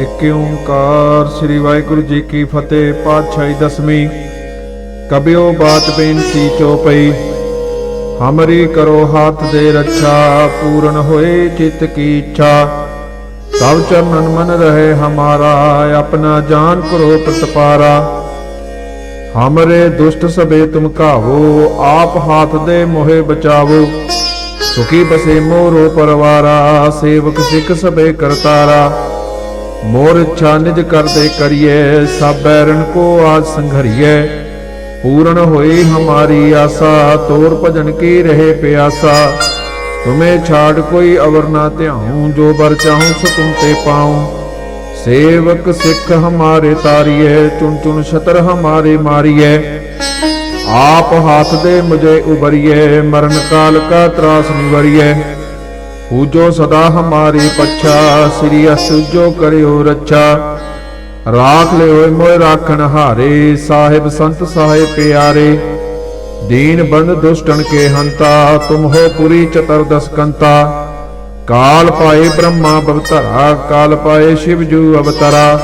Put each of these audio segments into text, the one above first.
ਇੱਕ ਓੰਕਾਰ ਸ੍ਰੀ ਵਾਹਿਗੁਰੂ ਜੀ ਕੀ ਫਤਿਹ, ਪਾਤਸ਼ਾਹੀ ਦਸਵੀਂ। ਕਬਿਓ ਬਾਤ ਬੇਨਤੀ ਚੋਪਈ, ਹਮਰੀ ਕਰੋ ਹੱਥ ਦੇ ਰੱਛਾ, ਪੂਰਨ ਹੋਏ ਚਿਤ ਕੀ ਇੱਛਾ। ਤਬ ਚਰਨਨ ਮਨ ਰਹੇ ਹਮਾਰਾ, ਆਪਣਾ ਜਾਨ ਕਰੋ ਪ੍ਰਤਪਾਰਾ। ਹਮਰੇ ਦੁਸ਼ਟ ਸਭੇ ਤੁਮ ਕਾਵੋ ਆਪ ਹਾਥ ਦੇ ਮੋਹਿ ਬਚਾਵੋ। ਸੁਖੀ ਬਸੇ ਮੋਰੋ ਪਰਵਾਰਾ, ਸੇਵਕ ਸਿੱਖ ਸਭੇ ਕਰਤਾਰਾ। ਮੋਰ ਇੱਛਾ ਨਿਜ ਕਰਦੇ ਕਰੀਏ, ਸਭ ਬੈਰਨ ਕੋ ਆਜ ਸੰਘਰੀਏ। ਪੂਰਨ ਹੋਈ ਹਮਾਰੀ ਆਸਾ, ਤੋਰ ਭਜਨ ਕੀ ਰਹੇ ਪਿਆਸਾ। ਤੁਮੇ ਛਾੜ ਕੋਈ ਅਵਰ ਨਾ ਧਿਆਉ, ਜੋ ਬਰ ਚਾਹੂੰ ਸੋ ਤੁਮ ਤੇ ਪਾਉ। ਸੇਵਕ ਸਿੱਖ ਹਮਾਰੇ ਤਾਰੀਏ, ਚੁਣ ਚੁਣ ਛਤਰ ਹਮਾਰੇ ਮਾਰੀਏ। ਆਪ ਹਾਥ ਦੇ ਮੁਝੇ ਉਬਰੀਏ ਮਰਨ ਕਾਲ ਕਾ ਤਰਾਸ ਨਿਵਰੀਏ। ਪੂਜੋ ਸਦਾ ਹਮਾਰੀ ਪੱਛਾ, ਸ੍ਰੀ ਅਸੁਜੋ ਕਰਿਓ ਰੱਛਾ। ਰਾਖ ਲਿਓ ਮੋਇ ਰਾਖਣ ਹਾਰੇ, ਸਾਹਿਬ ਸੰਤ ਸਾਹਿਬ ਪਿਆਰੇ। ਦੀਨ ਬੰਦ ਦੁਸ਼ਟਨ ਕੇ ਹੰਤਾ, ਤੁਮ ਹੋ ਪੁਰੀ ਚਤੁਰਦਸ ਕੰਤਾ ਕਾਲ ਪਾਏ ਬ੍ਰਹਮਾ ਬਵਤਰਾ, ਕਾਲ ਪਾਏ ਸ਼ਿਵ ਜੂ ਅਵਤਰਾ।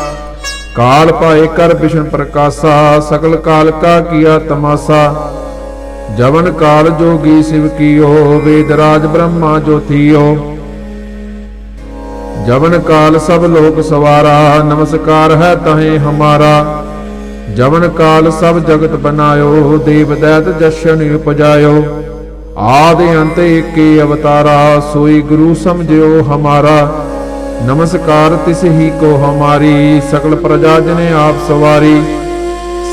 ਕਾਲ ਪਾਏ ਕਰ ਵਿਸ਼ਨ ਪ੍ਰਕਾਸ਼ਾ ਸਕਲ ਕਾਲ ਕਾ ਕੀਆ ਤਮਾਸਾ। ਜਵਨ ਕਾਲ ਜੋਗੀ ਸਿਵ ਕੀਓ, ਵੇਦ ਰਾਜ ਬ੍ਰਹਮਾ ਜੋਤੀਓ। ਜਵਨ ਕਾਲ ਸਭ ਲੋਕ ਸਵਾਰਾ, ਨਮਸਕਾਰ ਹੈ ਤਹੇ ਹਮਾਰਾ। ਜਵਨ ਕਾਲ ਸਭ ਜਗਤ ਬਨਾਇਓ, ਦੇਵ ਦੈਤ ਜਸ਼ਨ ਉਪਜਾਇਓ। ਆਦ ਅੰਤ ਏਕੇ ਅਵਤਾਰਾ, ਸੋਈ ਗੁਰੂ ਸਮਝਿਓ ਹਮਾਰਾ। ਨਮਸਕਾਰ ਤਿਸ ਹੀ ਕੋ ਹਮਾਰੀ ਸਕਲ ਪ੍ਰਜਾ ਜਨੇ ਆਪ ਸਵਾਰੀ।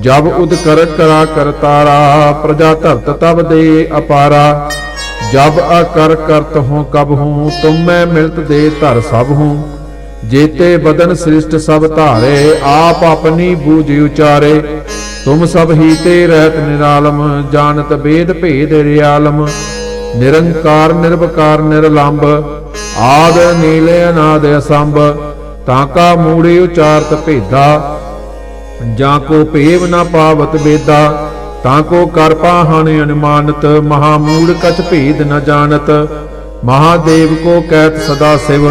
ਜਬ ਉਦ ਕਰ ਕਰਾ ਕਰਤਾਰਾ, ਪ੍ਰਜਾ ਧਰਤ ਤਬ ਦੇ ਅਪਾਰਾ। ਜਬ ਅਕਰ ਕਰਤ ਹੂੰ ਕਬ ਹੂੰ, ਤੁਮ ਮੈਂ ਮਿਲਤ ਦੇ ਧਰ ਸਭ ਹੂੰ। ਜੇਤੇ ਬਦਨ ਸ੍ਰਿਸ਼ਟ ਸਭ ਧਾਰੇ, ਆਪ ਆਪਣੀ ਬੂਝ ਉਚਾਰੇ। ਤੁਮ ਸਭ ਹੀ ਤੇ ਰਹਿਤ ਨਿਰਾਲਮ, ਜਾਣਤ ਬੇਦ ਭੇਦ ਰਿਆਲਮ। ਨਿਰੰਕਾਰ, ਨਿਰਵਕਾਰ ਨਿਰਲੰਭ ਆਦ ਨੀਲੇ ਅਨਾਦ ਅਸੰਭ। ਤਾਂ ਕਾ ਮੂੜੇ ਉਚਾਰਤ ਭੇਦਾ ਜਾਂ ਕੋ ਭੇਵ ਨਾ ਪਾਵਤ ਬੇਦਾ ਤਾਂ ਕੋ ਕਰ ਪਾਹਣ ਅਨੁਮਾਨਤ ਮਹਾ ਮੂੜ ਕਛ ਭੇਦ ਨ ਜਾਣਤ। ਮਹਾਦੇਵ ਕੋ ਕਹਿਤ ਸਦਾ ਸਿਵ,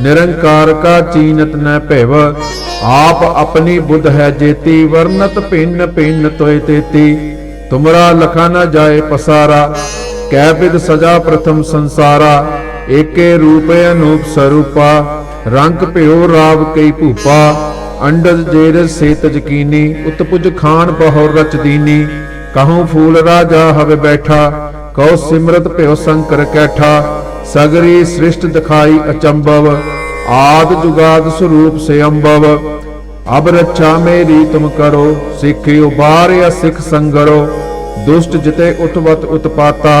ਨਿਰੰਕਾਰ ਕਾ ਚੀਨਤ ਨ ਭੈਵ। ਆਪ ਆਪਣੀ ਬੁੱਧ ਹੈ ਜੇਤੀ, ਵਰਨਤ ਭਿੰਨ ਭਿੰਨ ਤੋਇ ਤੇਤੀ। ਤੁਮਰਾ ਲਖਾ ਨ ਜਾਏ ਪਸਾਰਾ, ਕੈ ਬਿਦ ਸਜਾ ਪ੍ਰਥਮ ਸੰਸਾਰਾ। ਏਕੇ ਰੂਪ ਅਨੂਪ ਸਰੂਪਾ, ਰੰਗ ਭਿਓ ਰਾਵ ਕਈ ਭੂਪਾ। ਅੰਡਜ ਜੇਰ ਸੇਤ ਜਕੀਨੀ ਉਤਪੁਜ ਖਾਨ ਬਹੁ ਰਚ ਦੀਨੀ। ਕਹਉ ਫੂਲ ਰਾਜਾ ਹਵੇ ਬੈਠਾ, ਕਉ ਸਿਮਰਤ ਭਿਓ ਸੰਕਰ ਕੈਠਾ। ਸਗਰੀ ਸ੍ਰਿਸ਼ਟ ਦਿਖਾਈ ਅਚੰਭਵ, ਆਦ ਜੁਗਾਦ ਸਰੂਪ ਸੇ ਅੰਭਵ। ਅਬ ਰੱਛਾ ਮੇਰੀ ਤੁਮ ਕਰੋ, ਸਿੱਖ ਉਬਾਰਿਆ ਸਿੱਖ ਸੰਗਰੋ। ਦੁਸ਼ਟ ਜਿਤੇ ਉਤਵਤ ਉਤਪਾਤਾ,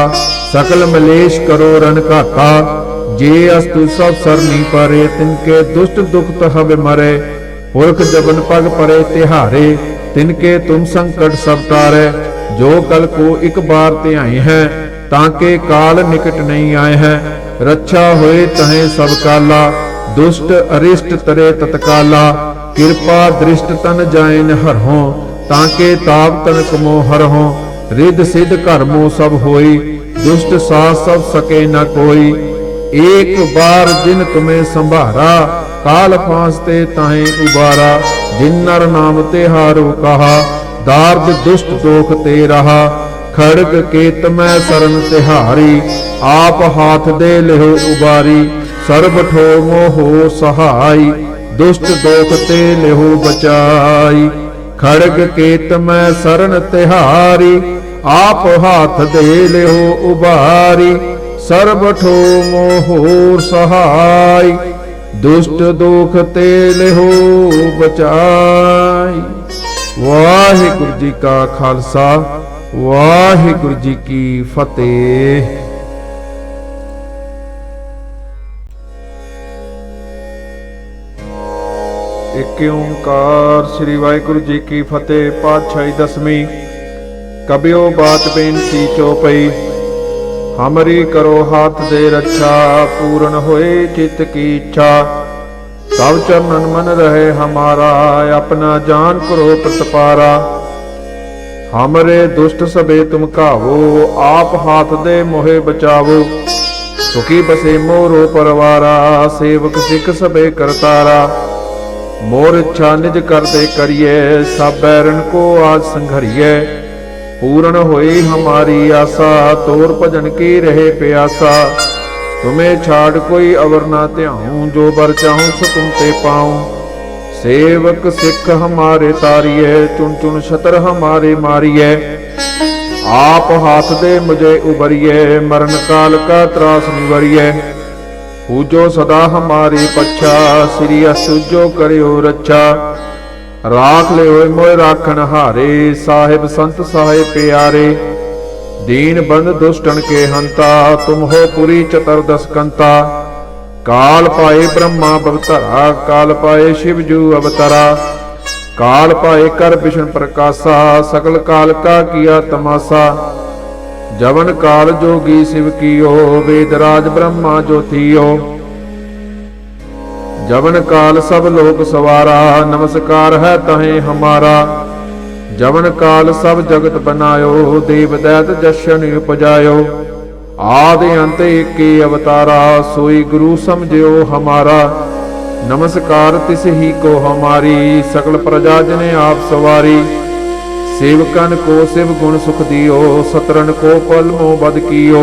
ਸਕਲ ਮਲੇਸ਼ ਕਰੋ ਰਨ ਘਾਤਾ। ਜੇ ਅਸਤੁ ਸਭ ਸਰਨੀ ਪਰੇ ਤਿਨਕੇ ਦੁਸ਼ਟ ਦੁਖਤ ਹਵੇ ਮਰੇ। ਪੁਰਖ ਜਬਨ ਪਗ ਪਰੇ ਤਿਹਾਰੇ ਤਿਨਕੇ ਤੁਮ ਸੰਕਟ ਸਭ ਤਾਰੇ, ਜੋ ਕਲ ਕੋ ਇੱਕ ਬਾਰ ਧਿਆਏ ਹੈ, ਤਾਂ ਕੇ ਕਾਲ ਨਿਕਟ ਨਹੀਂ ਆਏ ਹੈ। ਰੱਛਾ ਹੋਏ ਤਹੇ ਸਭ ਕਾਲਾ, ਦੁਸ਼ਟ ਅਰਿਸ਼ਟ ਤਰੇ ਤਤਕਾਲਾ, ਕਿਰਪਾ ਦ੍ਰਿਸ਼ਟ ਤਨ ਜਾਇਨ ਹਰਹੋਂ, ਤਾਂ ਕੇ ਤਾਪ ਤਨ ਕਮੋ ਹਰਹੋਂ। ਰਿੱਧ ਸਿੱਧ ਘਰਮੋ ਸਭ ਹੋਈ, ਦੁਸ਼ਟ ਸਾਥ ਸਭ ਸਕੇ ਨਾ ਕੋਈ ਏਕ ਬਾਰ ਜਿਨ ਤੁਮੇ ਸੰਭਾਰਾ, ਕਾਲ ਫਾਸਤੇ ਤਾਹੇ ਉਬਾਰਾ, ਜਿਨ ਨਰ ਨਾਮ ਤੇ ਹਾਰੋ ਕਹਾ ਦਾਰਦ ਦੁਸ਼ਟ ਦੋਖ ਤੇ ਰਹਾ, ਖੜਗ ਕੇਤ ਮੈਂ ਸਰਨ ਤਿਹਾਰੀ, ਆਪ ਹਾਥ ਦੇ ਲਿਓ ਉਬਾਰੀ, ਸਰਬ ਠੋ ਮੋਹ ਸਹਾਈ, ਦੁਸ਼ਟ ਦੋਖ ਤੇ ਲਿਓ ਬਚਾਈ, ਖੜਗ ਕੇਤ ਮੈਂ ਸਰਨ ਤਿਹਾਰੀ, ਆਪ ਹਾਥ ਦੇ ਲਿਓ ਉਬਾਰੀ ਸਰਬ ਠੋ ਮੋਹ ਸਹਾਈ, ਦੁਸ਼ਟ ਦੋਖ ਤੇ ਲਿਓ ਬਚਾਈ। ਵਾਹਿਗੁਰੂ ਜੀ ਕਾ ਖਾਲਸਾ, ਵਾਹਿਗੁਰੂ ਜੀ ਕੀ ਫਤਿਹ। ਇੱਕ ਓੰਕਾਰ ਸ੍ਰੀ ਵਾਹਿਗੁਰੂ ਜੀ ਕੀ ਫਤਿਹ, ਪਾਤਸ਼ਾਹੀ ਦਸਵੀਂ। ਕਬਿਓ ਬਾਤ ਬੇਨਤੀ ਚੋਪਈ ਹਮਰੀ ਕਰੋ ਹੱਥ ਦੇ ਰੱਖਾ ਪੂਰਨ ਹੋਏ ਚਿਤ ਕੀ ਇੱਛਾ। ਸਭ ਚਰਨਨ ਮਨ ਰਹੇ ਹਮਾਰਾ, ਆਪਣਾ ਜਾਨ ਕਰੋ ਪ੍ਰਤਪਾਰਾ। ਹਮਰੇ ਦੁਸ਼ਟ ਸਭੇ ਤੁਮ ਕਾਵੋ ਆਪ ਹਾਥ ਦੇ ਮੋਹਿ ਬਚਾਵੋ। ਸੁਖੀ ਬਸੇ ਮੋਰੋ ਪਰਵਾਰਾ, ਸੇਵਕ ਸਿੱਖ ਸਬੇ ਕਰਤਾਰਾ। ਮੋਰ ਇੱਛਾ ਨਿਜ ਕਰਦੇ ਕਰੀਏ, ਸਭ ਬੈਰਨ ਕੋ ਆਜ ਸੰਘਰੀਏ। ਪੂਰਨ ਹੋਈ ਹਮਾਰੀ ਆਸਾ, ਤੋਰ ਭਜਨ ਕੀ ਰਹੇ ਪਿਆਸਾ। ਤੁਮੇ ਛਾੜ ਕੋਈ ਅਵਰ ਨਾ ਧਿਆਉ, ਜੋ ਬਰ ਚਾਹੂੰ ਸੋ ਤੁਮ ਤੇ ਪਾਉ। ਸੇਵਕ ਸਿੱਖ ਹਮਾਰੇ ਤਾਰੀਏ ਚੁਣ ਚੁਣ ਛਤਰ ਹਮਾਰੇ ਮਾਰੀਏ ਆਪ ਹਾਥ ਦੇ ਮੁਝੇ ਉਬਰੀਏ ਮਰਨ ਕਾਲ ਕਾ ਤਰਾਸ ਨਿਵਰੀਏ ਪੂਜੋ ਸਦਾ ਹਮਾਰੀ ਪੱਛਾ, ਸ੍ਰੀ ਅਸੁਜੋ ਕਰਿਓ ਰੱਛਾ। ਰਾਖ ਲਿਓ ਮੋਇ ਰਾਖਣ ਹਾਰੇ, ਸਾਹਿਬ ਸੰਤ ਸਾਹਿਬ ਪਿਆਰੇ। ਦੀਨ ਬੰਦ ਦੁਸ਼ਟਨ ਕੇ ਹੰਤਾ, ਤੁਮ ਹੋ ਪੁਰੀ ਚਤੁਰਦਸ ਕੰਤਾ ਕਾਲ ਪਾਏ ਬ੍ਰਹਮਾ ਬਵਤਰਾ, ਕਾਲ ਪਾਏ ਸ਼ਿਵ ਜੂ ਅਵਤਰਾ। ਕਾਲ ਪਾਏ ਕਰ ਵਿਸ਼ਨ ਪ੍ਰਕਾਸ਼ਾ ਸਕਲ ਕਾਲ ਕਾ ਕੀਆ ਤਮਾਸਾ। ਜਵਨ ਕਾਲ ਜੋਗੀ ਸਿਵ ਕੀਓ, ਵੇਦ ਰਾਜ ਬ੍ਰਹਮਾ ਜੋਤੀਓ। ਜਵਨ ਕਾਲ ਸਭ ਲੋਕ ਸਵਾਰਾ, ਨਮਸਕਾਰ ਹੈ ਤਹੇ ਹਮਾਰਾ। ਜਵਨ ਕਾਲ ਸਭ ਜਗਤ ਬਨਾਇਓ ਦੇਵ ਦੈਤ ਜਸ਼ਨ ਉਪਜਾਇਓ। ਆਦ ਅੰਤ ਏਕੇ ਅਵਤਾਰਾ, ਸੋਈ ਗੁਰੂ ਸਮਝਿਓ ਹਮਾਰਾ। ਨਮਸਕਾਰ ਤਿਸ ਹੀ ਕੋ ਹਮਾਰੀ ਸਕਲ ਪ੍ਰਜਾ ਜਨੇ ਆਪ ਸਵਾਰੀ। ਸੇਵਕਨ ਕੋ ਸਿਵ ਗੁਣ ਸੁਖ ਦਿਓ ਸਤਰਨ ਕੋ ਪਲ ਬਦ ਕੀਓ।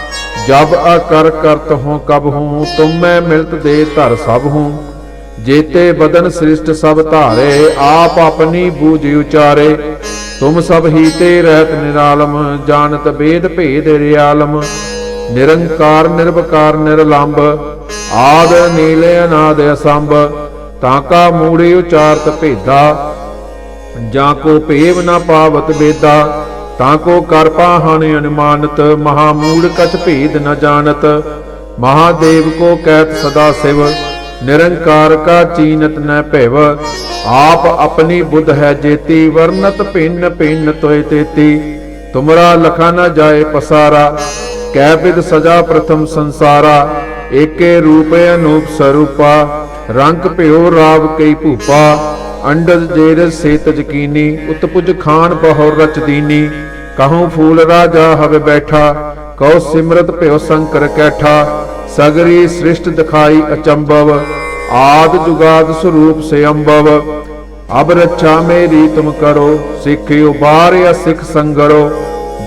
ਜਬ ਅਕਰ ਕਰਤ ਹੂੰ ਕਬ ਹੂੰ, ਤੁਮ ਮੈਂ ਮਿਲਤ ਦੇ ਧਰ ਸਭ ਹੂੰ। ਜੇਤੇ ਬਦਨ ਸ੍ਰਿਸ਼ਟ ਸਭ ਧਾਰੇ, ਆਪ ਆਪਣੀ ਬੂਝ ਉਚਾਰੇ। ਤੁਮ ਸਭ ਹੀ ਤੇ ਰਹਿਤ ਨਿਰਾਲਮ, ਜਾਣਤ ਬੇਦ ਭੇਦ ਰਿਆਲਮ। ਨਿਰੰਕਾਰ, ਨਿਰਵਕਾਰ ਨਿਰਲੰਭ ਆਦ, ਨੀਲੇ, ਅਨਾਦ, ਅਸੰਭ। ਤਾਂ ਕਾ ਮੂੜੇ ਉਚਾਰਤ ਭੇਦਾ, ਜਾਂ ਕੋ ਭੇਵ ਨਾ ਪਾਵਤ ਬੇਦਾ ਤਾਂ ਕੋ ਕਰ ਪਾਹਣ ਅਨੁਮਾਨਤ ਮਹਾ ਮੂੜ ਕਛ ਭੇਦ ਨ ਜਾਣਤ। ਮਹਾਦੇਵ ਕੋ ਕਹਿਤ ਸਦਾ ਸਿਵ, ਨਿਰੰਕਾਰ ਕਾ ਚੀਨਤ ਨ ਭੈਵ। ਆਪ ਆਪਣੀ ਬੁੱਧ ਹੈ ਜੇਤੀ, ਵਰਨਤ ਭਿੰਨ ਭਿੰਨ ਤੋਇ ਤੇਤੀ। ਤੁਮਰਾ ਲਖਾ ਨ ਜਾਏ ਪਸਾਰਾ, ਕੈ ਬਿਦ ਸਜਾ ਪ੍ਰਥਮ ਸੰਸਾਰਾ। ਏਕੇ ਰੂਪ ਅਨੂਪ ਸਰੂਪਾ, ਰੰਗ ਭਿਓ ਰਾਵ ਕਈ ਭੂਪਾ। ਅੰਡਜ ਜੇਰ ਸੇਤ ਜਕੀਨੀ ਉਤਪੁਜ ਖਾਨ ਬਹੁ ਰਚ ਦੀਨੀ। ਕਹਉ ਫੂਲ ਰਾਜਾ ਹਵੇ ਬੈਠਾ ਕਉ ਸਿਮਰਤ ਭਿਓ ਸੰਕਰ ਕੈਠਾ, ਸਗਰੀ ਸ੍ਰਿਸ਼ਟ ਦਿਖਾਈ ਅਚੰਭਵ, ਆਦ ਜੁਗਾਦ ਸਰੂਪ ਸੇ ਅੰਭਵ ਅਬ ਰੱਛਾ ਮੇਰੀ ਤੁਮ ਕਰੋ ਸਿੱਖ ਉਬਾਰਿਆ ਸਿੱਖ ਸੰਗਰੋ,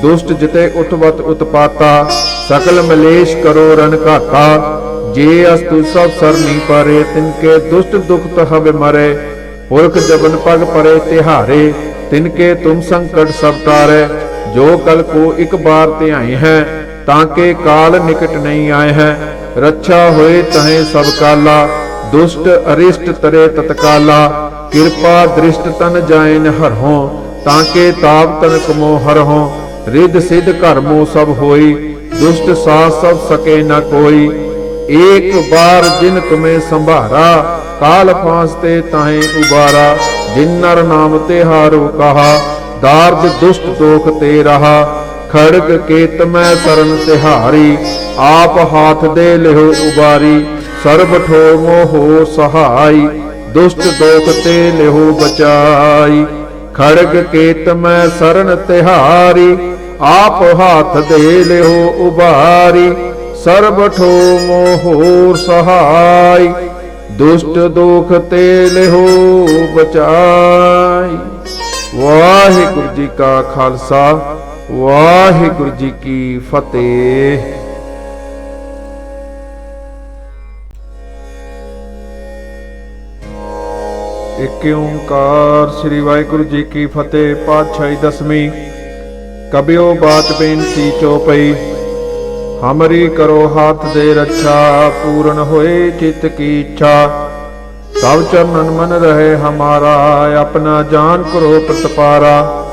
ਦੁਸ਼ਟ ਜਿਤੇ ਉਤਵਤ ਉਤਪਾਤਾ, ਸਕਲ ਮਲੇਸ਼ ਕਰੋ ਰਨ ਘਾਤਾ। ਜੇ ਅਸਤੁ ਸਭ ਸਰਨੀ ਪਰੇ ਤਿਨਕੇ ਦੁਸ਼ਟ ਦੁਖਤ ਹਵੇ ਮਰੇ। ਪੁਰਖ ਜਬਨ ਪਗ ਪਰੇ ਤਿਹਾਰੇ ਤਿਨਕੇ ਤੁਮ ਸੰਕਟ ਸਭ ਤਾਰੇ। ਜੋ ਕਲ ਕੋ ਇੱਕ ਬਾਰ ਧਿਆਏ ਹੈ, ਤਾਂ ਕੇ ਕਾਲ ਨਿਕਟ ਨਹੀਂ ਆਏ ਹੈ। ਰੱਛਾ ਹੋਏ ਤਹੇ ਸਭ ਕਾਲਾ, ਦੁਸ਼ਟ ਅਰਿਸ਼ਟ ਤਰੇ ਤਤਕਾਲਾ। ਕਿਰਪਾ ਦ੍ਰਿਸ਼ਟ ਤਨ ਜਾਇਨ ਹਰਹੋਂ, ਤਾਂ ਕੇ ਤਾਪ ਤਨ ਕਮੋ ਹਰਹੋਂ। ਰਿੱਧ ਸਿੱਧ ਘਰਮੋ ਸਭ ਹੋਈ, ਦੁਸ਼ਟ ਸਾਥ ਸਭ ਸਕੇ ਨ ਕੋਈ। ਏਕ ਬਾਰ ਜਿਨ ਤੁਮੇ ਸੰਭਾਰਾ, ਕਾਲ ਫਾਸਤੇ ਤਾਹੇ ਉਬਾਰਾ। ਜਿਨ ਨਰ ਨਾਮ ਤੇ ਹਾਰੋ ਕਹਾ ਦਾਰਦ ਦੁਸ਼ਟ ਦੋਖ ਤੇ ਰਹਾ, ਖੜਗ ਕੇਤ ਮੈਂ ਸਰਨ ਤਿਹਾਰੀ, ਆਪ ਹਾਥ ਦੇ ਲਿਓ ਉਬਾਰੀ, ਸਰਬ ਠੋ ਮੋਹ ਸਹਾਈ, ਦੁਸ਼ਟ ਦੋਖ ਤੇ ਲਿਓ ਬਚਾਈ। ਖੜਗ ਕੇਤ ਮੈਂ ਸਰਨ ਤਿਹਾਰੀ, ਆਪ ਹਾਥ ਦੇ ਲਿਓ ਉਬਾਰੀ, ਸਰਬ ਠੋ ਮੋਹ ਸਹਾਈ, ਦੁਸ਼ਟ ਦੋਖ ਤੇ ਲਿਓ ਬਚਾਈ। ਵਾਹਿਗੁਰੂ ਜੀ ਕਾ ਖਾਲਸਾ, ਵਾਹਿਗੁਰੂ ਜੀ ਕੀ ਫਤਿਹ। ਇੱਕ ਓੰਕਾਰ ਸ੍ਰੀ ਵਾਹਿਗੁਰੂ ਜੀ ਕੀ ਫਤਿਹ, ਪਾਤਸ਼ਾਹੀ ਦਸਵੀਂ। ਕਬਿਓ ਬਾਤ ਬੇਨਤੀ ਚੋਪਈ, ਹਮਰੀ ਕਰੋ ਹੱਥ ਦੇ ਰੱਛਾ, ਪੂਰਨ ਹੋਏ ਚਿਤ ਕੀ ਇੱਛਾ। ਸਭ ਚਰਨਨ ਮਨ ਰਹੇ ਹਮਾਰਾ, ਆਪਣਾ ਜਾਨ ਕਰੋ ਪ੍ਰਤਪਾਰਾ।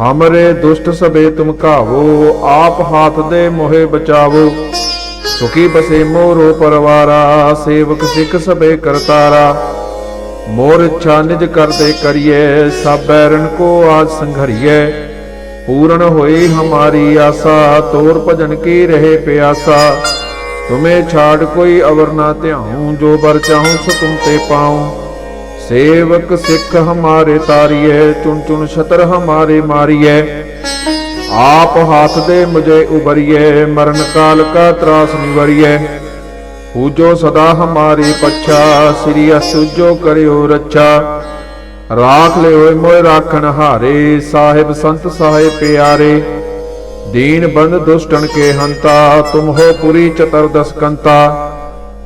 ਹਮਰੇ ਦੁਸ਼ਟ ਸਭੇ ਤੁਮ ਕਾਵੋ ਆਪ ਹਾਥ ਦੇ ਮੋਹੇ ਬਚਾਵੋ। ਸੁਖੀ ਬਸੇ ਮੋਰੋ ਪਰਵਾਰਾ, ਸੇਵਕ ਸਿੱਖ ਸਬੇ ਕਰਤਾਰਾ। ਮੋਰ ਇੱਛਾ ਨਿਜ ਕਰਦੇ ਕਰੀਏ, ਸਭ ਬੈਰਨ ਕੋ ਆਜ ਸੰਘਰੀਏ। ਪੂਰਨ ਹੋਈ ਹਮਾਰੀ ਆਸਾ, ਤੋਰ ਭਜਨ ਕੀ ਰਹੇ ਪਿਆਸਾ। ਤੁਮੇ ਛਾੜ ਕੋਈ ਅਵਰ ਨਾ ਧਿਆਉ, ਜੋ ਬਰ ਚਾਹੂੰ ਸੋ ਤੁਮ ਤੇ ਪਾਉ। ਸੇਵਕ ਸਿੱਖ ਹਮਾਰੇ ਤਾਰੀਏ ਚੁਣ ਚੁਣ ਛਤਰ ਹਮਾਰੇ ਮਾਰੀਏ ਆਪ ਹਾਥ ਦੇ ਮੁਝੇ ਉਬਰੀਏ ਮਰਨ ਕਾਲ ਕਾ ਤਰਾਸ ਨਿਵਰੀਏ ਪੂਜੋ ਸਦਾ ਹਮਾਰੀ ਪੱਛਾ, ਸ੍ਰੀ ਅਸੁਜੋ ਕਰਿਓ ਰੱਛਾ। ਰਾਖ ਲਿਓ ਮੋਇ ਰਾਖਣ ਹਾਰੇ, ਸਾਹਿਬ ਸੰਤ ਸਾਹਿਬ ਪਿਆਰੇ। ਦੀਨ ਬੰਦ ਦੁਸ਼ਟਨ ਕੇ ਹੰਤਾ, ਤੁਮ ਹੋ ਪੁਰੀ ਚਤਰ ਦਸਕੰਤਾ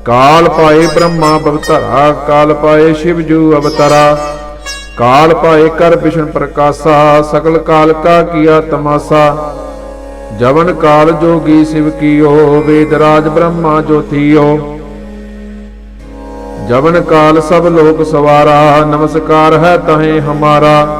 ਕਾਲ ਪਾਏ ਬ੍ਰਹਮਾ ਬਵਤਰਾ, ਕਾਲ ਪਾਏ ਸ਼ਿਵ ਜੂ ਅਵਤਰਾ। ਕਾਲ ਪਾਏ ਕਰ ਵਿਸ਼ਨ ਪ੍ਰਕਾਸ਼ਾ ਸਕਲ ਕਾਲ ਕਾ ਕੀਆ ਤਮਾਸਾ। ਜਵਨ ਕਾਲ ਜੋਗੀ ਸਿਵ ਕੀਓ, ਵੇਦ ਰਾਜ ਬ੍ਰਹਮਾ ਜੋਤੀਓ। ਜਵਨ ਕਾਲ ਸਭ ਲੋਕ ਸਵਾਰਾ, ਨਮਸਕਾਰ ਹੈ ਤਹੇ ਹਮਾਰਾ।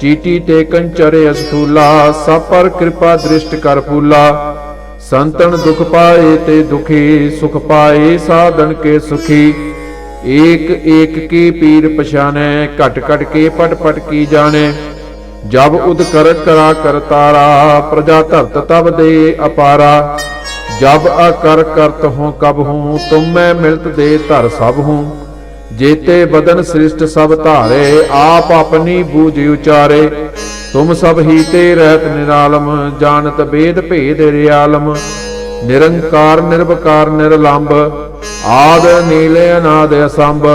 ਚੀਟੀ ਤੇ ਕੰਚਰੇ ਅਸਥੂਲਾ ਸਭ ਪਰ ਕਿਰਪਾ ਦ੍ਰਿਸ਼ਟ ਕਰ ਫੂਲਾ। ਸੰਤਨ ਦੁਖ ਪਾਏ ਤੇ ਦੁਖੀ, ਸੁਖ ਪਾਏ ਸਾਧਨ ਕੇ ਸੁਖੀ। ਏਕ ਏਕ ਕੀ ਪੀਰ ਪਛਾਨੈ, ਘਟ ਘਟ ਕੇ ਪਟ ਪਟ ਕੀ ਜਾਣੈ। ਜਬ ਉਦ ਕਰ ਕਰਾ ਕਰਤਾਰਾ ਪ੍ਰਜਾ ਧਰਤ ਤਬ ਦੇ ਅਪਾਰਾ। ਜਬ ਅਕਰ ਕਰਤ ਹੂੰ ਕਬ ਹੂੰ ਤੁਮ ਮੈਂ ਮਿਲਤ ਦੇ ਧਰ ਸਭ ਹੂੰ ਜੇਤੇ ਬਦਨ ਸ੍ਰਿਸ਼ਟ ਸਭ ਧਾਰੇ, ਆਪ ਆਪਣੀ ਬੂਝ ਉਚਾਰੇ। ਤੁਮ ਸਭ ਹੀ ਤੇ ਰਹਿਤ ਨਿਰਾਲਮ, ਜਾਣਤ ਬੇਦ ਭੇਦ ਰਿਆਲਮ। ਨਿਰੰਕਾਰ, ਨਿਰਵਕਾਰ ਨਿਰਲੰਭ ਆਦ, ਨੀਲੇ, ਅਨਾਦ, ਅਸੰਭ।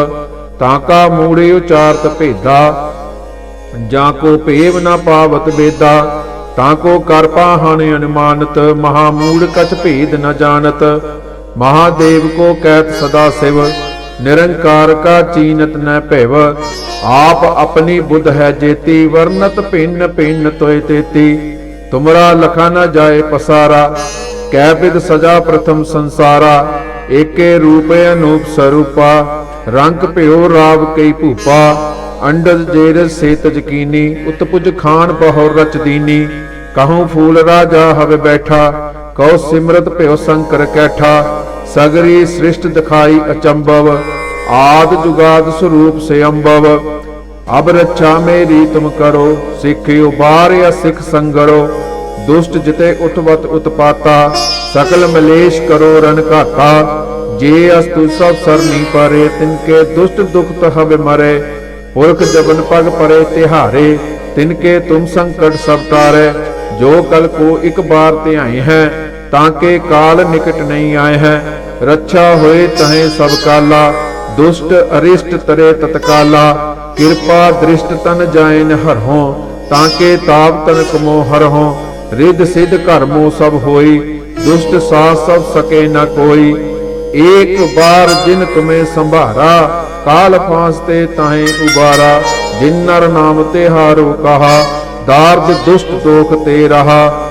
ਤਾਂ ਕਾ ਮੂੜੇ ਉਚਾਰਤ ਭੇਦਾ, ਜਾਂ ਕੋ ਭੇਵ ਨਾ ਪਾਵਤ ਬੇਦਾ ਤਾਂ ਕੋ ਕਰ ਪਾਹਣ ਅਨੁਮਾਨਤ, ਮਹਾ ਮੂੜ ਕਛ ਭੇਦ ਨ ਜਾਣਤ। ਮਹਾਦੇਵ ਕੋ ਕਹਿਤ ਸਦਾ ਸਿਵ। ਨਿਰੰਕਾਰ ਕਾ ਚੀਨਤ ਨ ਭੈਵ, ਆਪ ਆਪਣੀ ਬੁੱਧ ਹੈ ਜੇਤੀ, ਵਰਨਤ ਭਿੰਨ ਭਿੰਨ ਤੋਇ ਤੇਤੀ। ਤੁਮਰਾ ਲਖਾ ਨ ਜਾਏ ਪਸਾਰਾ, ਕੈ ਬਿਦ ਸਜਾ ਪ੍ਰਥਮ ਸੰਸਾਰਾ, ਏਕੇ ਰੂਪ ਅਨੂਪ ਸਰੂਪਾ। ਰੰਗ ਭਿਓ ਰਾਵ ਕਈ ਭੂਪਾ, ਅੰਡਜ ਜੇਰ ਸੇਤ ਜਕੀਨੀ ਉਤਪੁਜ ਖਾਨ ਬਹੁ ਰਚ ਦੀਨੀ। ਕਹਉ ਫੂਲ ਰਾਜਾ ਹਵੇ ਬੈਠਾ, ਕਉ ਸਿਮਰਤ ਭਿਓ ਸੰਕਰ ਕੈਠਾ। ਸਗਰੀ ਸ੍ਰਿਸ਼ਟ ਦਿਖਾਈ ਅਚੰਭਵ, ਆਦ ਜੁਗਾਦ ਸਰੂਪ ਸੇ ਅੰਭਵ ਅਬ ਰੱਛਾ ਮੇਰੀ ਤੁਮ ਕਰੋ, ਸਿੱਖ ਉਬਾਰਿਆ ਸਿੱਖ ਸੰਗਰੋ। ਦੁਸ਼ਟ ਜਿਤੇ ਉਠਵਤ ਉਤਪਾਤਾ, ਸਕਲ ਮਲੇਸ਼ ਕਰੋ ਰਨ ਘਾਤਾ। ਜੇ ਅਸਤੁ ਸਭ ਸਰਨੀ ਪਰੇ ਤਿਨਕੇ ਦੁਸ਼ਟ ਦੁਖਤ ਹਵੇ ਮਰੇ ਪੁਰਖ ਜਬਨ ਪਗ ਪਰੇ ਤਿਹਾਰੇ ਤਿਨਕੇ ਤੁਮ ਸੰਕਟ ਸਭ ਤਾਰੇ। ਜੋ ਕਲ ਕੋ ਇੱਕ ਬਾਰ ਧਿਆਏ ਹੈ, ਤਾਂ ਕੇ ਕਾਲ ਨਿਕਟ ਨਹੀਂ ਆਏ ਹੈ। ਰੱਛਾ ਹੋਏ ਤਹੇ ਸਭ ਕਾਲਾ, ਦੁਸ਼ਟ ਅਰਿਸ਼ਟ ਤਰੇ ਤਤਕਾਲਾ, ਕਿਰਪਾ ਦ੍ਰਿਸ਼ਟ ਤਨ ਜਾਇਨ ਹਰਹੋਂ, ਤਾਂ ਕੇ ਤਾਪ ਤਨ ਕਮੋ ਹਰਹੋਂ, ਰਿੱਧ ਸਿੱਧ ਕਰਮੋ ਸਭ ਹੋਈ, ਦੁਸ਼ਟ ਸਾਥ ਸਭ ਸਕੇ ਨ ਕੋਈ। ਏਕ ਬਾਰ ਜਿਨ ਤੁਮੇ ਸੰਭਾਰਾ, ਕਾਲ ਫਾਂਸ ਤੇ ਤਾਹੇ ਉਬਾਰਾ, ਜਿਨ ਨਰ ਨਾਮ ਤੇ ਹਾਰੋ ਕਹਾ, ਦਾਰਦ ਦੁਸ਼ਟ ਦੋਖ ਤੇ ਰਹਾ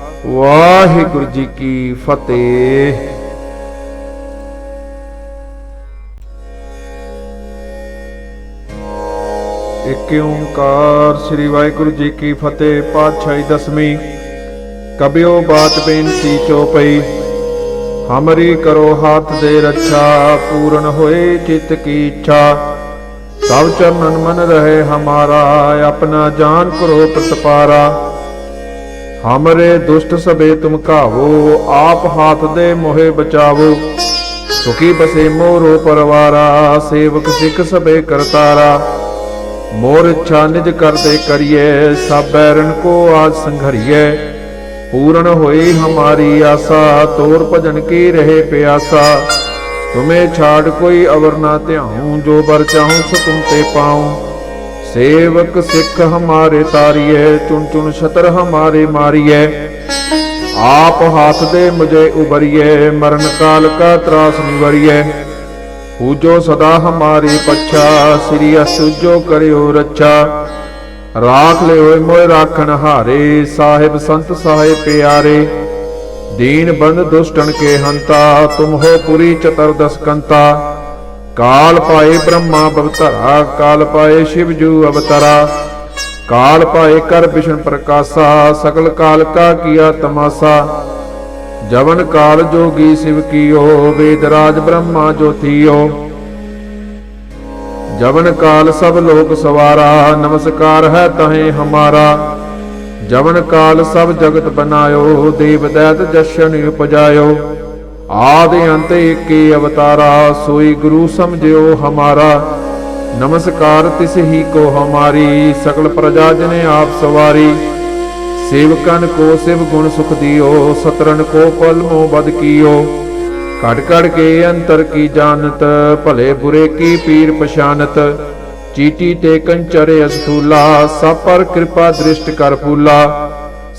ਵਾਹਿਗੁਰੂ ਜੀ ਕੀ ਫਤਿਹ। ਏਕ ਓੰਕਾਰ ਸ੍ਰੀ ਵਾਹਿਗੁਰੂ ਜੀ ਕੀ ਫਤਿਹ, ਪਾਤਸ਼ਾਹੀ ਦਸਵੀਂ। ਕਬਿਓ ਬਾਤ ਬੇਨਤੀ ਚੋਪਈ ਹਮਰੀ ਕਰੋ ਹੱਥ ਦੇ ਰੱਖਾ ਪੂਰਨ ਹੋਏ ਚਿੱਤ ਕੀ ਇੱਛਾ। ਸਭ ਚਰਨਨ ਮਨ ਰਹੇ ਹਮਾਰਾ, ਆਪਣਾ ਜਾਨ ਕਰੋ ਪ੍ਰਤਪਾਰਾ। ਹਮਰੇ ਦੁਸ਼ਟ ਸਭੇ ਤੁਮ ਕਾਵੋ ਆਪ ਹਾਥ ਦੇ ਮੋਹਿ ਬਚਾਵੋ। ਸੁਖੀ ਬਸੇ ਮੋਰੋ ਪਰਵਾਰਾ, ਸੇਵਕ ਸਿੱਖ ਸਭੇ ਕਰਤਾਰਾ। ਮੋਰ ਇੱਛਾ ਨਿਜ ਕਰਦੇ ਕਰੀਏ ਸਭ ਬੈਰਨ ਕੋ ਆਜ ਸੰਘਰੀਏ। ਪੂਰਨ ਹੋਈ ਹਮਾਰੀ ਆਸਾ, ਤੋਰ ਭਜਨ ਕੀ ਰਹੇ ਪਿਆਸਾ। ਤੁਮੇ ਛਾੜ ਕੋਈ ਅਵਰ ਨਾ ਧਿਆਉ, ਜੋ ਬਰ ਚਾਹੂੰ ਸੋ ਤੁਮ ਤੇ ਪਾਉ। ਸੇਵਕ ਸਿੱਖ ਹਮਾਰੇ ਤਾਰੀਏ ਚੁਣ ਚੁਣ ਛਤਰ ਹਮਾਰੇ ਮਾਰੀਏ ਆਪ ਹਾਥ ਦੇ ਮੁਝੇ ਉਬਰੀਏ ਮਰਨ ਕਾਲ ਕਾ ਤਰਾਸ ਨਿਵਰੀਏ ਪੂਜੋ ਸਦਾ ਹਮਾਰੀ ਪੱਛਾ, ਸ੍ਰੀ ਅਸੁਜੋ ਕਰਿਓ ਰੱਛਾ। ਰਾਖ ਲਿਓ ਮੋਇ ਰਾਖਣ ਹਾਰੇ, ਸਾਹਿਬ ਸੰਤ ਸਾਹਿਬ ਪਿਆਰੇ। ਦੀਨ ਬੰਦ ਦੁਸ਼ਟਨ ਕੇ ਹੰਤਾ, ਤੁਮ ਹੋ ਪੁਰੀ ਚਤਰ ਦਸਕੰਤਾ। ਕਾਲ ਪਾਏ ਬ੍ਰਹਮਾ ਬਵਤਰਾ ਕਾਲ ਪਾਏ ਸ਼ਿਵ ਜੂ ਅਵਤਰਾ। ਕਾਲ ਪਾਏ ਕਰ ਵਿਸ਼ਨ ਪ੍ਰਕਾਸ਼ਾ ਸਕਲ ਕਾਲ ਕਾ ਕੀਆ ਤਮਾਸਾ। ਜਵਨ ਕਾਲ ਜੋਗੀ ਸਿਵ ਕੀਓ, ਵੇਦ ਰਾਜ ਬ੍ਰਹਮਾ ਜੋਤੀਓ। ਜਵਨ ਕਾਲ ਸਭ ਲੋਕ ਸਵਾਰਾ, ਨਮਸਕਾਰ ਹੈ ਤਹੇ ਹਮਾਰਾ। ਜਵਨ ਕਾਲ ਸਭ ਜਗਤ ਬਨਾਇਓ, ਦੇਵ ਦੈਤ ਜਸ਼ਨ ਉਪਜਾਇਓ। ਆਦਿ ਅੰਤ ਏਕੇ ਅਵਤਾਰਾ, ਸੋਈ ਗੁਰੂ ਸਮਝਿਓ ਹਮਾਰਾ। ਨਮਸਕਾਰ ਤਿਸ ਹੀ ਕੋ ਹਮਾਰੀ ਸਕਲ ਪ੍ਰਜਾ ਜਨੇ ਆਪ ਸਵਾਰੀ। ਸੇਵਕਨ ਕੋ ਸਿਵ ਗੁਣ ਸੁਖ ਦਿਓ ਸਤਰਨ ਕੋ ਪਲਮੋ ਬਦ ਕੀਓ। ਘਟ ਘਟ ਕੇ ਅੰਤਰ ਕੀ ਜਾਣਤ, ਭਲੇ ਬੁਰੇ ਕੀ ਪੀਰ ਪਛਾਨਤ। ਚੀਟੀ ਤੇ ਕੰਚਰੇ ਅਸਥੂਲਾ, ਸਭ ਪਰ ਕਿਰਪਾ ਦ੍ਰਿਸ਼ਟ ਕਰ ਫੂਲਾ।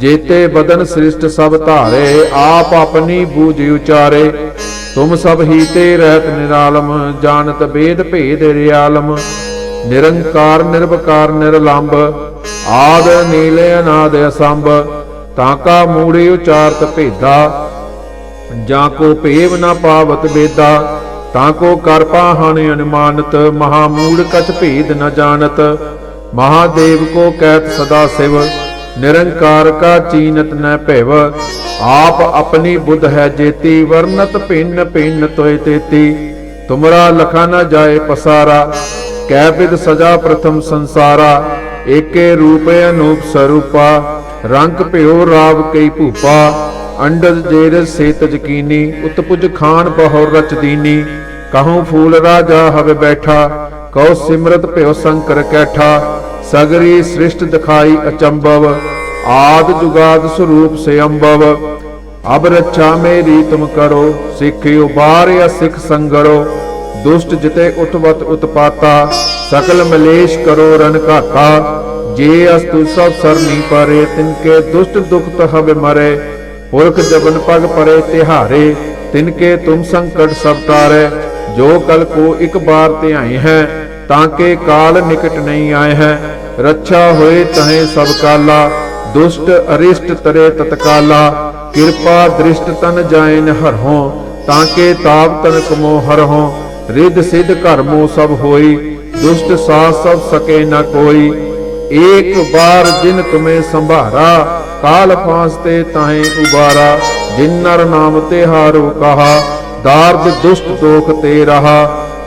ਜੇਤੇ ਬਦਨ ਸ੍ਰਿਸ਼ਟ ਸਭ ਧਾਰੇ, ਆਪ ਆਪਣੀ ਬੂਝ ਉਚਾਰੇ। ਤੁਮ ਸਭ ਹੀ ਤੇ ਰਹਿਤ ਨਿਰਾਲਮ, ਜਾਣਤ ਬੇਦ ਭੇਦ ਰਿਆਲਮ। ਨਿਰੰਕਾਰ, ਨਿਰਵਕਾਰ ਨਿਰਲੰਭ ਆਦ, ਨੀਲੇ, ਅਨਾਦ, ਅਸੰਭ। ਤਾਂ ਕਾ ਮੂੜੇ ਉਚਾਰਤ ਭੇਦਾ, ਜਾਂ ਕੋ ਭੇਵ ਨਾ ਪਾਵਤ ਬੇਦਾ ਤਾਂ ਕੋ ਕਰ ਪਾਹਣ ਅਨੁਮਾਨਤ, ਮਹਾ ਮੂੜ ਕਛ ਭੇਦ ਨ ਜਾਣਤ। ਮਹਾਦੇਵ ਕੋ ਕਹਿਤ ਸਦਾ ਸਿਵ। ਨਿਰੰਕਾਰ ਕਾ ਚੀਨਤ ਨ ਭੈਵ, ਆਪ ਆਪਣੀ ਬੁੱਧ ਹੈ ਜੇਤੀ, ਵਰਨਤ ਭਿੰਨ ਭਿੰਨ ਤੋਇ ਤੇਤੀ। ਤੁਮਰਾ ਲਖਾ ਨ ਜਾਏ ਪਸਾਰਾ, ਕੈ ਬਿਦ ਸਜਾ ਪ੍ਰਥਮ ਸੰਸਾਰਾ। ਏਕੇ ਰੂਪ ਅਨੂਪ ਸਰੂਪਾ, ਰੰਗ ਭਿਓ ਰਾਵ ਕਈ ਭੂਪਾ। ਅੰਡਜ ਜੇਰ ਸੇਤ ਜਕੀਨੀ ਉਤਪੁਜ ਖਾਨ ਬਹੁ ਰਚ ਦੀਨੀ। ਕਹਉ ਫੂਲ ਰਾਜਾ ਹਵੇ ਬੈਠਾ, ਕਉ ਸਿਮਰਤ ਭਿਓ ਸੰਕਰ ਕੈਠਾ। ਸਗਰੀ ਸ੍ਰਿਸ਼ਟ ਦਿਖਾਈ ਅਚੰਭਵ, ਆਦ ਜੁਗਾਦ ਸਰੂਪ ਸੇ ਅੰਭਵ ਅਬ ਰੱਛਾ ਮੇਰੀ ਤੁਮ ਕਰੋ, ਸਿੱਖ ਉਬਾਰਿਆ ਸਿੱਖ ਸੰਗਰੋ। ਦੁਸ਼ਟ ਜਿਤੇ ਉਤਵਤ ਉਤਪਾਤਾ, ਸਕਲ ਮਲੇਸ਼ ਕਰੋ ਰਨ ਘਾਤਾ ਜੇ ਅਸਤੁ ਸਭ ਸਰਨੀ ਪਰੇ ਤਿਨਕੇ ਦੁਸ਼ਟ ਦੁਖਤ ਹਵੇ ਮਰੇ ਪੁਰਖ ਜਬਨ ਪਗ ਪਰੇ ਤਿਹਾਰੇ ਤਿਨਕੇ ਤੁਮ ਸੰਕਟ ਸਭ ਤਾਰੇ। ਜੋ ਕਲ ਕੋ ਇੱਕ ਬਾਰ ਧਿਆਈ ਹੈ, ਤਾਂ ਕੇ ਕਾਲ ਨਿਕਟ ਨਹੀਂ ਆਏ ਹੈ। ਰੱਛਾ ਹੋਏ ਤਹੇ ਸਭ ਕਾਲਾ, ਦੁਸ਼ਟ ਅਰਿਸ਼ਟ ਤਰੇ ਤਤਕਾਲਾ, ਕਿਰਪਾ ਦ੍ਰਿਸ਼ਟ ਤਨ ਜਾਇਨ ਹਰਹੋਂ, ਤਾਂ ਕੇ ਤਾਪ ਤਨ ਕਮੋ ਹਰਹੋਂ, ਰਿੱਧ ਸਿੱਧ ਕਰਮੋ ਸਭ ਹੋਈ, ਦੁਸ਼ਟ ਸਾਥ ਸਭ ਸਕੇ ਨ ਕੋਈ। ਏਕ ਬਾਰ ਜਿਨ ਤੁਮੇ ਸੰਭਾਰਾ, ਕਾਲ ਫਾਂਸ ਤੇ ਤਾਹੇ ਉਬਾਰਾ, ਜਿਨ ਨਰ ਨਾਮ ਤੇ ਹਾਰੋ ਕਹਾ, ਦਾਰਦ ਦੁਸ਼ਟ ਦੋਖ ਤੇ ਰਹਾ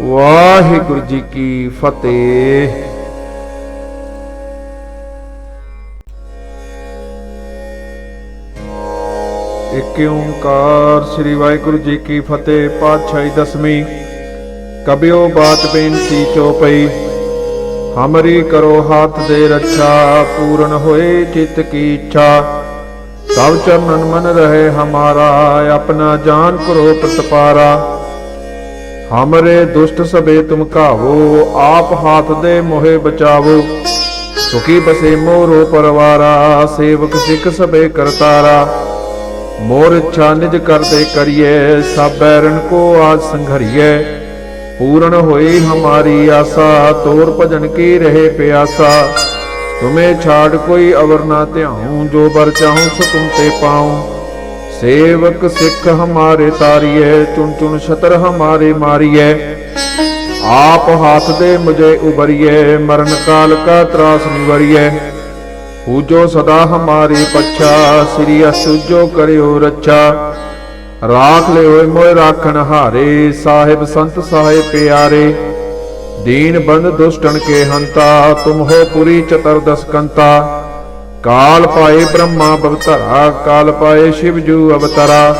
ਵਾਹਿਗੁਰੂ ਜੀ ਕੀ ਫਤਿਹ। ਇੱਕ ਓੰਕਾਰ ਸ੍ਰੀ ਵਾਹਿਗੁਰੂ ਜੀ ਕੀ ਫਤਿਹ, ਪਾਤਸ਼ਾਹੀ ਦਸਵੀਂ। ਕਬਿਓ ਬਾਤ ਬੇਨਤੀ ਚੋਪਈ। ਹਮਰੀ ਕਰੋ ਹੱਥ ਦੇ ਰੱਖਾ ਪੂਰਨ ਹੋਏ ਚਿੱਤ ਕੀ ਇੱਛਾ। ਸਭ ਚਰਨਨ ਮਨ ਰਹੇ ਹਮਾਰਾ, ਆਪਣਾ ਜਾਨ ਕਰੋ ਪ੍ਰਤਪਾਰਾ। ਹਮਰੇ ਦੁਸ਼ਟ ਸਬੇ ਤੁਮ ਕਾਵੋ ਆਪ ਹਾਥ ਦੇ ਮੋਹਿ ਬਚਾਵੋ ਸੁਖੀ ਬਸੇ ਮੋਰੋ ਪਰਵਾਰਾ ਸੇਵਕ ਸਿੱਖ ਸਬੇ ਕਰਤਾਰਾ ਮੋਰ ਇੱਛਾ ਨਿਜ ਕਰਦੇ ਕਰੀਏ ਸਭ ਬੈਰਨ ਕੋ ਆਜ ਸੰਘਰੀਏ ਪੂਰਨ ਹੋਈ ਹਮਾਰੀ ਆਸਾ ਤੋਰ ਭਜਨ ਕੀ ਰਹੇ ਪਿਆਸਾ ਤੁਮੇ ਛਾੜ ਕੋਈ ਅਵਰ ਨਾ ਧਿਆਉ ਜੋ ਬਰ ਚਾਹੂੰ ਸੋ ਤੁਮ ਤੇ ਪਾਉ ਸੇਵਕ ਸਿੱਖ ਹਮਾਰੇ ਤਾਰੀਏ ਚੁਣ ਚੁਣ ਛਤਰ ਹਮਾਰੇ ਮਾਰੀਏ ਆਪ ਹਾਥ ਦੇ ਮੁਝੇ ਉਬਰੀਏ ਮਰਨ ਕਾਲ ਕਾ ਤਰਾਸ ਨਿਵਰੀਏ ਪੂਜੋ ਸਦਾ ਹਮਾਰੀ ਪੱਛਾ, ਸ੍ਰੀ ਅਸੁਜੋ ਕਰਿਓ ਰੱਛਾ। ਰਾਖ ਲਿਓ ਮੋਇ ਰਾਖਣ ਹਾਰੇ, ਸਾਹਿਬ ਸੰਤ ਸਾਹਿਬ ਪਿਆਰੇ। ਦੀਨ ਬੰਦ ਦੁਸ਼ਟਨ ਕੇ ਹੰਤਾ, ਤੁਮ ਹੋ ਪੁਰੀ ਚਤੁਰਦਸ ਕੰਤਾ ਕਾਲ ਪਾਏ ਬ੍ਰਹਮਾ ਬਵਤਰਾ ਕਾਲ ਪਾਏ ਸ਼ਿਵ ਜੂ ਅਵਤਰਾ।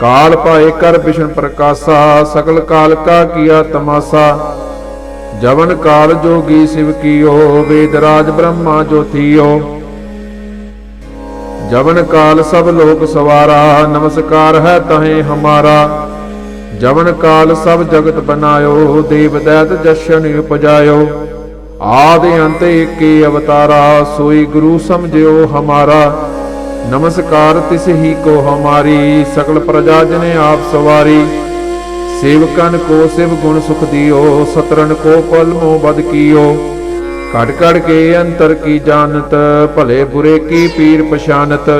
ਕਾਲ ਪਾਏ ਕਰ ਵਿਸ਼ਨ ਪ੍ਰਕਾਸ਼ਾ ਸਕਲ ਕਾਲ ਕਾ ਕੀਆ ਤਮਾਸਾ। ਜਵਨ ਕਾਲ ਜੋਗੀ ਸਿਵ ਕੀਓ, ਵੇਦ ਰਾਜ ਬ੍ਰਹਮਾ ਜੋਤੀਓ। ਜਵਨ ਕਾਲ ਸਭ ਲੋਕ ਸਵਾਰਾ, ਨਮਸਕਾਰ ਹੈ ਤਹੇ ਹਮਾਰਾ। ਜਵਨ ਕਾਲ ਸਭ ਜਗਤ ਬਨਾਇਓ, ਦੇਵ ਦੈਤ ਜਸ਼ਨ ਉਪਜਾਇਓ। ਆਦ ਅੰਤ ਏਕੇ ਅਵਤਾਰਾ, ਸੋਈ ਗੁਰੂ ਸਮਝਿਓ ਹਮਾਰਾ। ਨਮਸਕਾਰ ਤਿਸ ਹੀ ਕੋ ਹਮਾਰੀ ਸਕਲ ਪ੍ਰਜਾ ਜਨੇ ਆਪ ਸਵਾਰੀ। ਸੇਵਕਨ ਕੋ ਸਿਵ ਗੁਣ ਸੁਖ ਦਿਓ ਸਤਰਨ ਕੋ ਪਲ ਬਦ ਕੀਓ। ਘਟ ਘਟ ਕੇ ਅੰਤਰ ਕੀ ਜਾਣਤ, ਭਲੇ ਬੁਰੇ ਕੀ ਪੀਰ ਪਛਾਨਤ।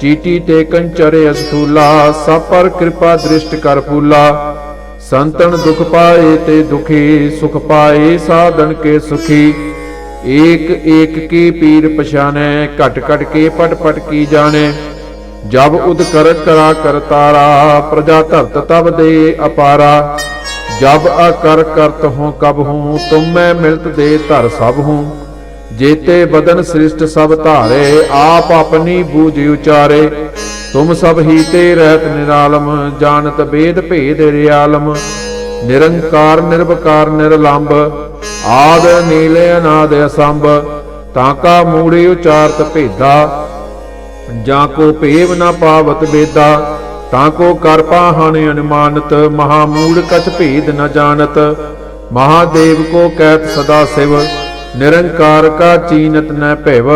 ਚੀਟੀ ਤੇ ਕੰਚਰੇ ਅਸਥੂਲਾ, ਸਭ ਪਰ ਕਿਰਪਾ ਦ੍ਰਿਸ਼ਟ ਕਰ ਫੂਲਾ। ਸੰਤਨ ਦੁਖ ਪਾਏ ਤੇ ਦੁਖੀ, ਸੁਖ ਪਾਏ ਸਾਧਨ ਕੇ ਸੁਖੀ। ਏਕ ਏਕ ਕੀ ਪੀਰ ਪਛਾਨੈ, ਘਟ ਘਟ ਕੇ ਪਟ ਪਟ ਕੀ ਜਾਣੈ। ਜਬ ਉਦ ਕਰ ਕਰਾ ਕਰਤਾਰਾ ਪ੍ਰਜਾ ਧਰਤ ਤਬ ਦੇ ਅਪਾਰਾ। ਜਬ ਅਕਰ ਕਰਤ ਹੂੰ ਕਬ ਹੂੰ, ਤੁਮ ਮੈਂ ਮਿਲਤ ਦੇ ਧਰ ਸਭ ਹੂੰ। ਜੇਤੇ ਬਦਨ ਸ੍ਰਿਸ਼ਟ ਸਭ ਧਾਰੇ, ਆਪ ਆਪਣੀ ਬੂਝ ਉਚਾਰੇ। ਤੁਮ ਸਭ ਹੀ ਤੇ ਰਹਿਤ ਨਿਰਾਲਮ, ਜਾਣਤ ਬੇਦ ਭੇਦ ਰਿਆਲਮ, ਨਿਰੰਕਾਰ, ਨਿਰਵਕਾਰ, ਨਿਰਲੰਭ, ਆਦ, ਨੀਲੇ, ਅਨਾਦ, ਅਸੰਭ, ਤਾਂ ਕਾ ਮੂੜੇ ਉਚਾਰਤ ਭੇਦਾ, ਜਾਂ ਕੋ ਭੇਵ ਨਾ ਪਾਵਤ ਬੇਦਾ ਤਾਂ ਕੋ ਕਰ ਪਾਹਣ ਅਨੁਮਾਨਤ, ਮਹਾ ਮੂੜ ਕਛ ਭੇਦ ਨ ਜਾਣਤ, ਮਹਾਦੇਵ ਕੋ ਕਹਿਤ ਸਦਾ ਸਿਵ ਨਿਰੰਕਾਰ ਕਾ ਚੀਨਤ ਨ ਭੈਵ,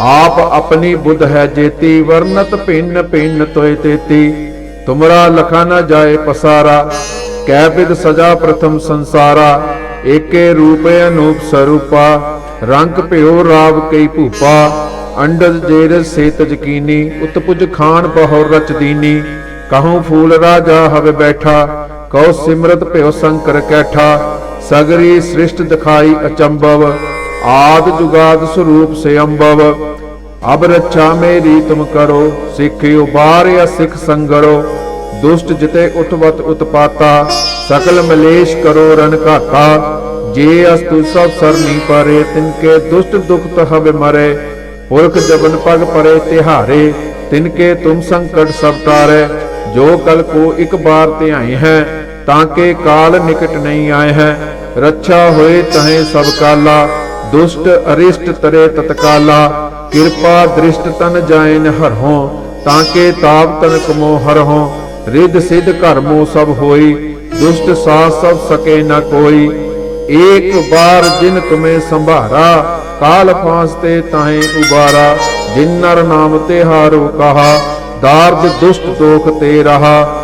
ਆਪ ਆਪਣੀ ਬੁੱਧ ਹੈ ਜੇਤੀ, ਵਰਨਤ ਭਿੰਨ ਭਿੰਨ ਤੋਇ ਤੇਤੀ। ਤੁਮਰਾ ਲਖਾ ਨ ਜਾਏ ਪਸਾਰਾ, ਕੈ ਬਿਦ ਸਜਾ ਪ੍ਰਥਮ ਸੰਸਾਰਾ। ਏਕੇ ਰੂਪ ਅਨੂਪ ਸਰੂਪਾ, ਰੰਗ ਭਿਓ ਰਾਵ ਕਈ ਭੂਪਾ। ਅੰਡਜ ਜੇਰ ਸੇਤ ਜਕੀਨੀ, ਉਤਪੁਜ ਖਾਨ ਬਹੁ ਰਚ ਦੀਨੀ। ਕਹਉ ਫੂਲ ਰਾਜਾ ਹਵੇ ਬੈਠਾ, ਕਉ ਸਿਮਰਤ ਭਿਓ ਸੰਕਰ ਕੈਠਾ। ਸਗਰੀ ਸ੍ਰਿਸ਼ਟ ਦਿਖਾਈ ਅਚੰਭਵ, ਆਦ ਜੁਗਾਦ ਸਰੂਪ ਸੇ ਅੰਭਵ ਅਬ ਰੱਛਾ ਮੇਰੀ ਤੁਮ ਕਰੋ, ਸਿੱਖ ਉਬਾਰਿਆ ਸਿੱਖ ਸੰਗਰੋ ਦੁਸ਼ਟ ਜਿਤੇ ਉਠਵਤ ਉਤਪਾਤਾ, ਸਕਲ ਮਲੇਸ਼ ਕਰੋ ਰਨ ਘਾਤਾ। ਜੇ ਅਸਤੁ ਸਭ ਸਰਨੀ ਪਰੇ ਤਿਨਕੇ ਦੁਸ਼ਟ ਦੁਖਤ ਹਵੇ ਮਰੇ ਪੁਰਖ ਜਬਨ ਪਗ ਪਰੇ ਤਿਹਾਰੇ ਤਿਨਕੇ ਤੁਮ ਸੰਕਟ ਸਭ ਤਾਰੇ। ਜੋ ਕਲ ਕੋ ਇੱਕ ਬਾਰ ਧਿਆਏ ਹੈ ਤਾਂ ਕੇ ਕਾਲ ਨਿਕਟ ਨਹੀਂ ਆਏ ਹੈ। ਰੱਛਾ ਹੋਏ ਤਹੇ ਸਭ ਕਾਲਾ, ਦੁਸ਼ਟ ਅਰਿਸ਼ਟ ਤਰੇ ਤਤਕਾਲਾ, ਕਿਰਪਾ ਦ੍ਰਿਸ਼ਟ ਤਨ ਜਾਇਨ ਹਰਹੋਂ, ਤਾਂ ਕੇ ਤਾਪ ਤਨ ਕਮੋ ਹਰਹੋਂ। ਰਿੱਧ ਸਿੱਧ ਘਰਮੋ ਸਭ ਹੋਈ, ਦੁਸ਼ਟ ਸਾਥ ਸਭ ਸਕੇ ਨਾ ਕੋਈ। ਏਕ ਬਾਰ ਜਿਨ ਤੁਮੇ ਸੰਭਾਰਾ, ਕਾਲ ਫਾਸਤੇ ਤਾਹੇ ਉਬਾਰਾ। ਜਿਨ ਨਰ ਨਾਮ ਤੇ ਹਾਰੋ ਕਹਾ, ਦਾਰਦ ਦੁਸ਼ਟ ਦੋਖ ਤੇ ਰਹਾ।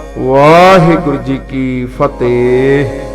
ਵਾਹਿਗੁਰੂ ਜੀ ਕੀ ਫਤਿਹ।